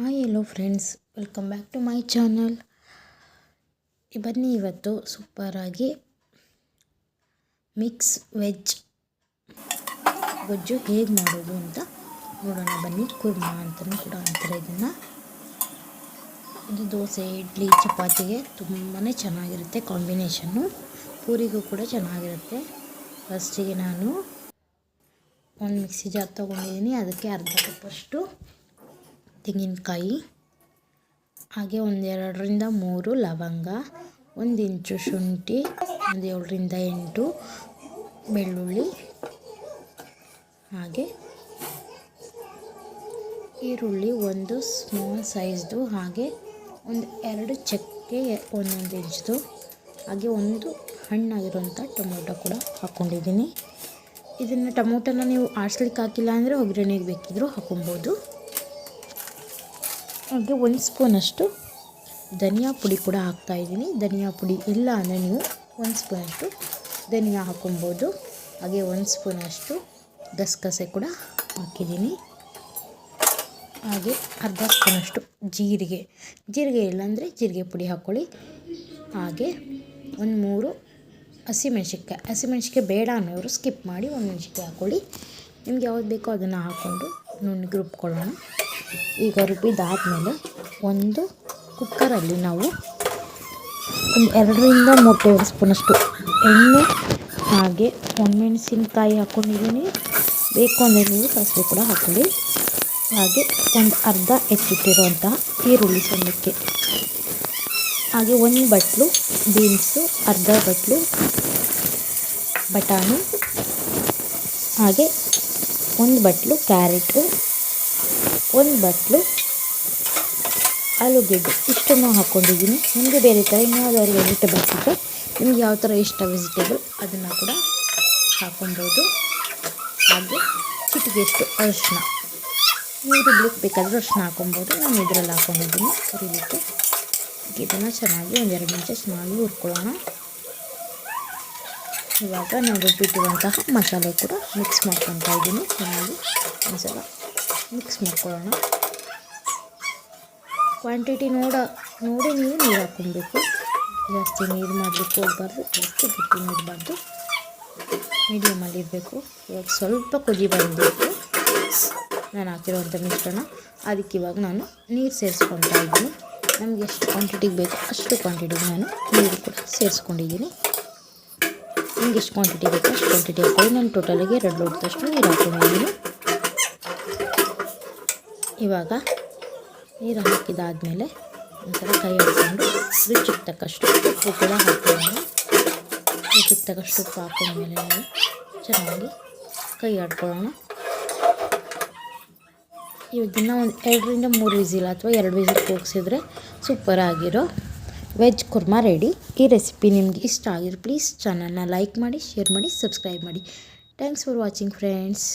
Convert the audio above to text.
Hi hello friends welcome back to my channel ಬನ್ನಿ ಇವತ್ತು ಸೂಪರಾಗಿ ಮಿಕ್ಸ್ ವೆಜ್ ಗೊಜ್ಜು ಹೇಗೆ ಮಾಡೋದು ಅಂತ ನೋಡೋಣ. ಬನ್ನಿ, ಕುರ್ಮಾ ಅಂತಲೂ ಕೂಡ ಅಂತಾರೆ ಇದನ್ನು. ಇದು ದೋಸೆ, ಇಡ್ಲಿ, ಚಪಾತಿಗೆ ತುಂಬಾ ಚೆನ್ನಾಗಿರುತ್ತೆ ಕಾಂಬಿನೇಷನ್ನು ಪೂರಿಗೂ ಕೂಡ ಚೆನ್ನಾಗಿರುತ್ತೆ. ಫಸ್ಟಿಗೆ ನಾನು ಒಂದು ಮಿಕ್ಸಿ ಜಾರ್ ತೊಗೊಂಡಿದ್ದೀನಿ. ಅದಕ್ಕೆ ಅರ್ಧ ಕಪ್ಪಷ್ಟು ತೆಂಗಿನಕಾಯಿ, ಹಾಗೆ ಒಂದೆರಡರಿಂದ ಮೂರು ಲವಂಗ, ಒಂದು ಇಂಚು ಶುಂಠಿ, ಒಂದು ಏಳರಿಂದ ಎಂಟು ಬೆಳ್ಳುಳ್ಳಿ, ಹಾಗೆ ಈರುಳ್ಳಿ ಒಂದು ಸ್ಮಾಲ್ ಸೈಜ್ದು ಹಾಗೆ ಒಂದು ಎರಡು ಚಕ್ಕೆ ಒಂದೊಂದು ಇಂಚ್ದು ಹಾಗೆ ಒಂದು ಹಣ್ಣಾಗಿರುವಂಥ ಟೊಮೊಟೊ ಕೂಡ ಹಾಕ್ಕೊಂಡಿದ್ದೀನಿ ಇದನ್ನು ಟೊಮೊಟೊನ ನೀವು ಆಡ್ಸ್ಲಿಕ್ಕೆ ಹಾಕಿಲ್ಲ ಅಂದರೆ ಒಗ್ಗರಣೆಗೆ ಬೇಕಿದ್ದರೂ ಹಾಕೊಬೋದು. ಹಾಗೆ ಒಂದು ಸ್ಪೂನಷ್ಟು ಧನಿಯಾ ಪುಡಿ ಕೂಡ ಹಾಕ್ತಾಯಿದ್ದೀನಿ ಧನಿಯಾ ಪುಡಿ ಇಲ್ಲ ಅಂದರೆ ನೀವು ಒಂದು ಸ್ಪೂನಷ್ಟು ಧನಿಯಾ ಹಾಕೊಬೋದು ಹಾಗೆ ಒಂದು ಸ್ಪೂನಷ್ಟು ಗಸಗಸೆ ಕೂಡ ಹಾಕಿದ್ದೀನಿ. ಹಾಗೆ ಅರ್ಧ ಸ್ಪೂನಷ್ಟು ಜೀರಿಗೆ. ಜೀರಿಗೆ ಇಲ್ಲಾಂದರೆ ಜೀರಿಗೆ ಪುಡಿ ಹಾಕ್ಕೊಳ್ಳಿ. ಹಾಗೆ ಒಂದು ಮೂರು ಹಸಿಮೆಣ್ಸಿನ್ಕಾಯಿ ಹಸಿಮೆಣ್ಸಿಕಾಯಿ ಬೇಡ ಅನ್ನೋರು ಸ್ಕಿಪ್ ಮಾಡಿ ಒಂದು ಮೆಣಸಿಕಾಯಿ ಹಾಕ್ಕೊಳ್ಳಿ. ನಿಮ್ಗೆ ಯಾವ್ದು ಬೇಕೋ ಅದನ್ನು ಹಾಕ್ಕೊಂಡು ನುಣ್ಣಗೆ ರುಬ್ಕೊಳ್ಳೋಣ ಈಗ ರುಬ್ಬಿದಾದಮೇಲೆ ಒಂದು ಕುಕ್ಕರಲ್ಲಿ ನಾವು ಒಂದು ಎರಡರಿಂದ ಮೂರು ಟೇಬಲ್ ಸ್ಪೂನಷ್ಟು ಎಣ್ಣೆ ಹಾಗೆ ಒಣಮೆಣಸಿನ್ಕಾಯಿ ಹಾಕ್ಕೊಂಡಿದ್ದೀನಿ ಬೇಕು ಅಂದರೆ ನೀವು ಸಾಸಿವೆ ಕೂಡ ಹಾಕೊಳ್ಳಿ. ಹಾಗೆ ಒಂದು ಅರ್ಧ ಹೆಚ್ಚಿಟ್ಟಿರುವಂತಹ ಈರುಳ್ಳಿ ಸಣ್ಣಕ್ಕೆ. ಹಾಗೆ ಒಂದು ಬಟ್ಲು, ಬೀನ್ಸು, ಅರ್ಧ ಬಟ್ಲು, ಬಟಾಣಿ, ಹಾಗೆ ಒಂದು ಬಟ್ಲು, ಕ್ಯಾರೆಟು, ಒಂದು ಬಟ್ಲು, ಆಲೂಗೆಡ್ಡೆ, ಇಷ್ಟನ್ನು ಹಾಕ್ಕೊಂಡಿದ್ದೀನಿ ನಿಮಗೆ ಬೇರೆ ಥರ ಇನ್ಯಾವುದಾದ್ರು ವೆಜಿಟೇಬಲ್ಸ್ ಇದ್ದರೆ ನಿಮ್ಗೆ ಯಾವ ಥರ ಇಷ್ಟ ವೆಜಿಟೇಬಲ್ ಅದನ್ನು ಕೂಡ ಹಾಕ್ಕೊಬೋದು ಹಾಗೆ ಚಿಟಿಗೆಷ್ಟು ಅರಿಶಿನ ನೀರು ರುಬ್ಲಿಕ್ಕೆ ಬೇಕಾದರೂ ಅರಿಶಿನ ಹಾಕ್ಕೊಬೋದು. ನಾನು ಇದರಲ್ಲಿ ಹಾಕ್ಕೊಂಡಿದ್ದೀನಿ. ಹುರಿಲಿಕ್ಕೆ. ಇದನ್ನು ಚೆನ್ನಾಗಿ ಒಂದೆರಡು ನಿಮಿಷ ಚೆನ್ನಾಗಿ ಹುರ್ಕೊಳ್ಳೋಣ. ಇವಾಗ ನಾವು ರುಬ್ಬಿಟ್ಟಿರುವಂತಹ ಮಸಾಲೆ ಕೂಡ ಮಿಕ್ಸ್ ಮಾಡ್ಕೊತಾ ಇದ್ದೀನಿ. ಚೆನ್ನಾಗಿ ಒಂದ್ಸಲ ಮಿಕ್ಸ್ ಮಾಡ್ಕೊಳ್ಳೋಣ. ಕ್ವಾಂಟಿಟಿ ನೋಡ, ನೋಡಿ ನೀವು ನೀರು ಹಾಕ್ಕೊಬೇಕು. ಜಾಸ್ತಿ ನೀರು ಮಾಡಲಿಕ್ಕೆ ಹೋಗ್ಬಾರ್ದು, ಜಾಸ್ತಿ ಗಟ್ಟಿ ನೀಡಬಾರ್ದು ಮೀಡಿಯಮಲ್ಲಿ ಇರಬೇಕು. ಇವಾಗ ಸ್ವಲ್ಪ ಕುದಿ ಬರಬೇಕು ನಾನು ಹಾಕಿರುವಂಥ ಮಿಶ್ರಣ. ಅದಕ್ಕೆ ಇವಾಗ ನಾನು ನೀರು ಸೇರಿಸ್ಕೊತಾ ಇದ್ದೀನಿ. ನಮಗೆ ಎಷ್ಟು ಕ್ವಾಂಟಿಟಿಗೆ ಬೇಕು ಅಷ್ಟು ಕ್ವಾಂಟಿಟಿಗೆ ನಾನು ನೀರು ಕೂಡ ಸೇರಿಸ್ಕೊಂಡಿದ್ದೀನಿ. ನಿಮ್ಗೆ ಎಷ್ಟು ಕ್ವಾಂಟಿಟಿ ಬೇಕು ಅಷ್ಟು ಕ್ವಾಂಟಿಟಿ ಹಾಕೊಳ್ಳಿ ನಾನು ಟೋಟಲಿಗೆ ಎರಡು ಲೋಟದಷ್ಟು ನೀರು. ಹಾಕ್ಕೊಂಡಿದ್ದೀನಿ ಇವಾಗ ನೀರು ಹಾಕಿದಾದಮೇಲೆ ಒಂಥರ ಕೈ ಹಾಕ್ಕೊಂಡು ರುಚಿಗೆ ತಕ್ಕಷ್ಟು ಉಪ್ಪು ಕೂಡ ಹಾಕ್ತೀನಿ ರುಚಿಗೆ ತಕ್ಕಷ್ಟು ಉಪ್ಪು ಹಾಕೊಂಡ್ಮೇಲೆ ನಾವು ಚೆನ್ನಾಗಿ ಕೈ ಆಡ್ಕೊಳ್ಳೋಣ. ದಿನ ಒಂದು ಎರಡರಿಂದ ಮೂರು ವಿಸಿಲ್ ಅಥವಾ ಎರಡು ವಿಸಿಲ್ ಕೂಗಿಸಿದ್ರೆ ಸೂಪರ್ ಆಗಿರೋ ವೆಜ್ ಕುರ್ಮಾ ರೆಡಿ. ಈ ರೆಸಿಪಿ ನಿಮಗೆ ಇಷ್ಟ ಆಗಿರೋ ಪ್ಲೀಸ್ ಚಾನಲ್ನ ಲೈಕ್ ಮಾಡಿ ಶೇರ್ ಮಾಡಿ ಸಬ್ಸ್ಕ್ರೈಬ್ ಮಾಡಿ. Thanks for watching friends